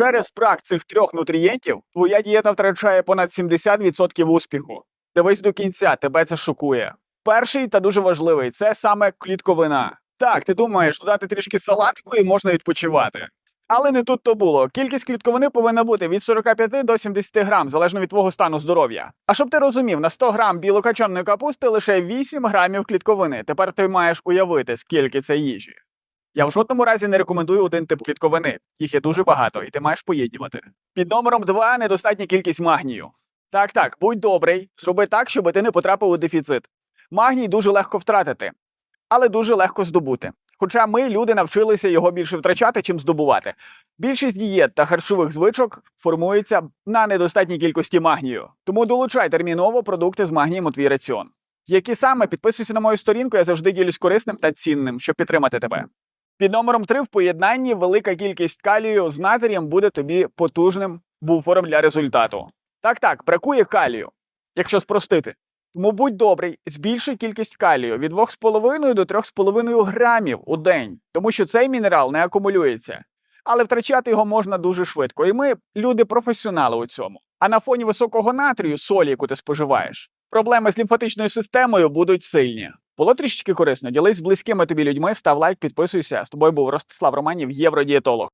Через брак цих трьох нутрієнтів твоя дієта втрачає понад 70% успіху. Дивись до кінця, тебе це шокує. Перший та дуже важливий це саме клітковина. Так, ти думаєш, додати трішки салатику і можна відпочивати. Але не тут то було. Кількість клітковини повинна бути від 45 до 70 грам, залежно від твого стану здоров'я. А щоб ти розумів, на 100 грам білокачаної капусти лише 8 грамів клітковини. Тепер ти маєш уявити, скільки це їжі. Я в жодному разі не рекомендую один тип клітковини. Їх є дуже багато, і ти маєш поєднувати. Під номером 2 недостатня кількість магнію. Так, так, будь добрий, зроби так, щоб ти не потрапив у дефіцит. Магній дуже легко втратити, але дуже легко здобути. Хоча ми, люди, навчилися його більше втрачати, чим здобувати. Більшість дієт та харчових звичок формується на недостатній кількості магнію. Тому долучай терміново продукти з магнієм у твій раціон. Які саме підписуйся на мою сторінку, я завжди ділюсь корисним та цінним, щоб підтримати тебе. Під номером 3 в поєднанні велика кількість калію з натрієм буде тобі потужним буфером для результату. Так, так, бракує калію, якщо спростити. Тому будь добрий, збільшуй кількість калію від 2,5 до 3,5 грамів у день, тому що цей мінерал не акумулюється. Але втрачати його можна дуже швидко. І ми люди професіонали у цьому. А на фоні високого натрію, солі, яку ти споживаєш, проблеми з лімфатичною системою будуть сильні. Було трішечки корисно. Ділись з близькими тобі людьми, став лайк, підписуйся. З тобою був Ростислав Романів, євродієтолог.